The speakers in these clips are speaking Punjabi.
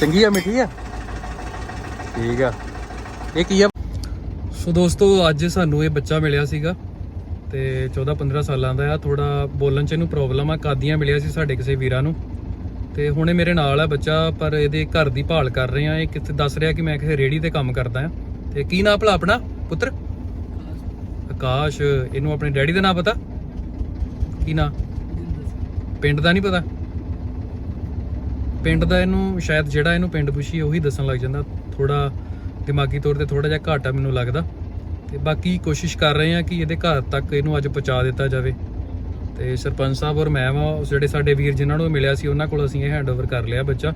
ਚੰਗੀ ਆ ਮਿੱਠੀ ਆ? ਠੀਕ ਆ। ਇਹ ਕੀ ਆ? ਸੋ ਦੋਸਤੋ ਅੱਜ ਸਾਨੂੰ ਇਹ ਬੱਚਾ ਮਿਲਿਆ ਸੀਗਾ ਤੇ 14 15 ਸਾਲਾਂ ਦਾ ਆ। ਥੋੜਾ ਬੋਲਣ ਚ ਇਹਨੂੰ ਪ੍ਰੋਬਲਮ ਆ ਕਾਦੀਆਂ ਮਿਲਿਆ ਸੀ ਸਾਡੇ ਕਿਸੇ ਵੀਰਾਂ ਨੂੰ। ਤੇ ਹੁਣ ਇਹ ਮੇਰੇ ਨਾਲ ਆ ਬੱਚਾ ਪਰ ਇਹਦੇ ਘਰ ਦੀ ਭਾਲ ਕਰ ਰਹੇ ਆ। ਇਹ ਕਿਤੇ ਦੱਸ ਰਿਹਾ ਕਿ ਮੈਂ ਕਿਸੇ ਰੇੜੀ ਤੇ ਕੰਮ ਕਰਦਾ ਆ। ਤੇ ਕੀ ਨਾਂ ਭਲਾ ਆਪਣਾ? ਪੁੱਤਰ? ਆਕਾਸ਼। ਇਹਨੂੰ ਆਪਣੇ ਡੈਡੀ ਦਾ ਨਾਂ ਪਤਾ? ਕੀ ਨਾਂ? ਪਿੰਡ ਦਾ ਨਹੀਂ ਪਤਾ? ਪਿੰਡ ਦਾ ਇਹਨੂੰ, ਸ਼ਾਇਦ ਜਿਹੜਾ ਇਹਨੂੰ ਪਿੰਡ ਪੁੱਛੀ, ਉਹੀ ਦੱਸਣ ਲੱਗ ਜਾਂਦਾ। ਥੋੜਾ ਦਿਮਾਗੀ ਤੌਰ ਤੇ ਥੋੜਾ ਜਿਹਾ ਘਾਟਾ ਮੈਨੂੰ ਲੱਗਦਾ। ਤੇ ਬਾਕੀ ਕੋਸ਼ਿਸ਼ ਕਰ ਰਹੇ ਹਾਂ ਕਿ ਇਹਦੇ ਘਰ ਤੱਕ ਇਹਨੂੰ ਅੱਜ ਪਹੁੰਚਾ ਦਿੱਤਾ ਜਾਵੇ। ਤੇ ਸਰਪੰਚ ਸਾਹਿਬ ਔਰ ਮੈਂ ਵਾ ਜਿਹੜੇ ਸਾਡੇ ਵੀਰ ਜਿਨ੍ਹਾਂ ਨੂੰ ਮਿਲਿਆ ਸੀ, ਉਹਨਾਂ ਕੋਲ ਅਸੀਂ ਇਹ ਹੈਂਡਓਵਰ ਕਰ ਲਿਆ ਬੱਚਾ।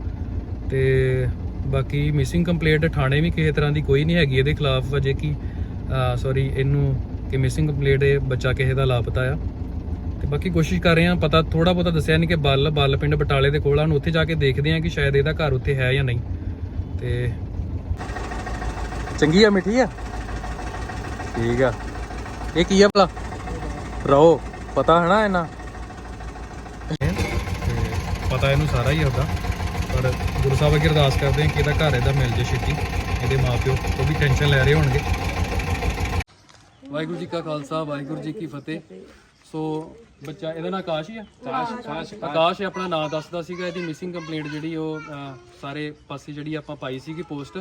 ਤੇ ਬਾਕੀ ਮਿਸਿੰਗ ਕੰਪਲੇਂਟ ਥਾਣੇ ਵੀ ਕਿਸੇ ਤਰ੍ਹਾਂ ਦੀ ਕੋਈ ਨਹੀਂ ਹੈਗੀ ਇਹਦੇ ਖਿਲਾਫ, ਅਜੇ ਕਿ ਸੌਰੀ ਇਹਨੂੰ ਕਿ ਮਿਸਿੰਗ ਕੰਪਲੇਂਟ ਇਹ ਬੱਚਾ ਕਿਸੇ ਦਾ ਲਾਪਤਾ ਆ। ਤੇ ਬਾਕੀ ਕੋਸ਼ਿਸ਼ ਕਰ ਰਹੇ ਆ ਪਤਾ ਥੋੜਾ ਬਹੁਤਾ ਦੱਸਿਆ ਨਹੀਂ ਕਿ ਬੱਲ ਬੱਲ ਪਿੰਡ ਬਟਾਲੇ ਦੇ ਕੋਲ ਆ। ਹੁਣ ਉੱਥੇ ਜਾ ਕੇ ਦੇਖਦੇ ਆ ਕਿ ਸ਼ਾਇਦ ਇਹਦਾ ਘਰ ਉੱਥੇ ਹੈ ਜਾਂ ਨਹੀਂ। ਤੇ ਚੰਗੀ ਆ ਮਿੱਠੀ ਆ? ਠੀਕ ਆ। ਇਹ ਕੀ ਆ ਭਲਾ? ਰੋ ਪਤਾ ਹੈ ਨਾ ਇਹਨਾਂ ਪਤਾ ਇਹਨੂੰ ਸਾਰਾ ਹੀ ਹੁੰਦਾ ਪਰ ਗੁਰੂ ਸਾਹਿਬ ਅੱਗੇ ਅਰਦਾਸ ਕਰਦੇ ਆ ਕਿ ਇਹਦਾ ਘਰ ਇਹਦਾ ਮਿਲ ਜੇ ਛੇਤੀ। ਇਹਦੇ ਮਾਪਿਓ ਉਹ ਵੀ ਟੈਨਸ਼ਨ ਲੈ ਰਹੇ ਹੋਣਗੇ। ਵਾਹਿਗੁਰੂ ਜੀ ਕਾ ਖਾਲਸਾ ਵਾਹਿਗੁਰੂ ਜੀ ਕੀ ਫਤਿਹ। ਸੋ ਬੱਚਾ ਇਹਦਾ ਨਾਂ ਆਕਾਸ਼ ਹੀ ਆ? ਆਕਾਸ਼ ਆਕਾਸ਼। ਇਹ ਆਪਣਾ ਨਾਮ ਦੱਸਦਾ ਸੀਗਾ ਇਹਦੀ ਮਿਸਿੰਗ ਕੰਪਲੇਂਟ ਜਿਹੜੀ ਉਹ ਅਹ, ਸਾਰੇ ਪਾਸੇ ਜਿਹੜੀ ਆਪਾਂ ਪਾਈ ਸੀਗੀ ਪੋਸਟ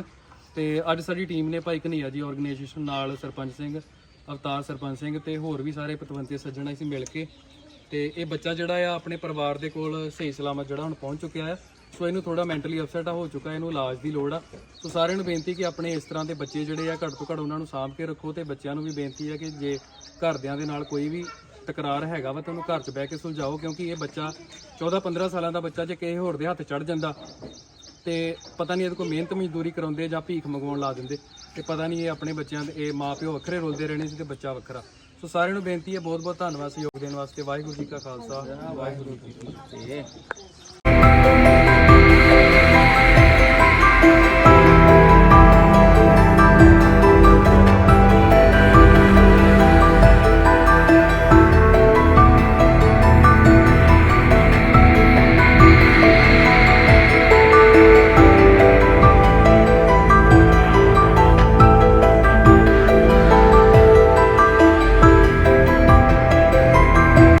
ਤੇ ਅੱਜ ਸਾਡੀ ਟੀਮ ਨੇ ਭਾਈ ਕਨਈਆ ਜੀ ਆਰਗੇਨਾਈਜੇਸ਼ਨ ਨਾਲ ਸਰਪੰਚ ਸਿੰਘ ਅਵਤਾਰ ਸਰਪੰਚ ਸਿੰਘ ਤੇ ਹੋਰ ਵੀ ਸਾਰੇ ਪਤਵੰਤੇ ਸੱਜਣ ਅਸੀਂ ਮਿਲ ਕੇ। ਤੇ ਇਹ ਬੱਚਾ ਜਿਹੜਾ ਆ ਆਪਣੇ ਪਰਿਵਾਰ ਦੇ ਕੋਲ ਸਹੀ ਸਲਾਮਤ ਜਿਹੜਾ ਹੁਣ ਪਹੁੰਚ ਚੁੱਕਿਆ ਆ। ਸੋ ਇਹਨੂੰ ਥੋੜਾ ਮੈਂਟਲੀ ਅਪਸੈਟ ਹੋ ਚੁੱਕਾ ਇਹਨੂੰ ਇਲਾਜ ਦੀ ਲੋੜ ਆ। ਸੋ ਸਾਰਿਆਂ ਨੂੰ ਬੇਨਤੀ ਕਿ ਆਪਣੇ ਇਸ ਤਰ੍ਹਾਂ ਦੇ ਬੱਚੇ ਜਿਹੜੇ ਆ ਘੱਟ ਤੋਂ ਘੱਟ ਉਹਨਾਂ ਨੂੰ ਸਾਂਭ ਕੇ ਰੱਖੋ ਤੇ ਬੱਚਿਆਂ ਨੂੰ ਵੀ ਬੇਨਤੀ ਹੈ ਕਿ ਜੇ ਘਰਦਿਆਂ ਦੇ ਨਾਲ ਕੋਈ ਵੀ ਤਕਰਾਰ ਹੈਗਾ ਵਾ ਤਾਂ ਉਹਨੂੰ ਘਰ 'ਚ ਬਹਿ ਕੇ ਸੁਲਝਾਓ, ਕਿਉਂਕਿ ਇਹ ਬੱਚਾ 14-15 ਸਾਲਾਂ ਦਾ ਬੱਚਾ, ਜੇ ਕਿਸੇ ਹੋਰ ਦੇ ਹੱਥ ਚੜ ਜਾਂਦਾ, ਤੇ ਪਤਾ ਨਹੀਂ ਇਹਦੇ ਕੋਲ ਮਿਹਨਤ ਮਜ਼ਦੂਰੀ ਕਰਾਉਂਦੇ ਜਾਂ ਭੀਖ ਮੰਗਵਾਉਣ ਲਾ ਦਿੰਦੇ, ਤੇ ਪਤਾ ਨਹੀਂ ਇਹ ਆਪਣੇ ਬੱਚਿਆਂ ਦੇ, ਇਹ ਮਾਪਿਓ ਵੱਖਰੇ ਰੁਲਦੇ ਰਹਿਣੇ ਸੀ ਤੇ ਬੱਚਾ ਵੱਖਰਾ। ਸੋ ਸਾਰਿਆਂ ਨੂੰ ਬੇਨਤੀ ਹੈ ਬਹੁਤ ਬਹੁਤ ਧੰਨਵਾਦ ਸਹਿਯੋਗ ਦੇਣ ਵਾਸਤੇ। ਵਾਹਿਗੁਰੂ ਜੀ ਕਾ ਖਾਲਸਾ, ਵਾਹਿਗੁਰੂ ਜੀ ਕੀ ਫਤਿਹ।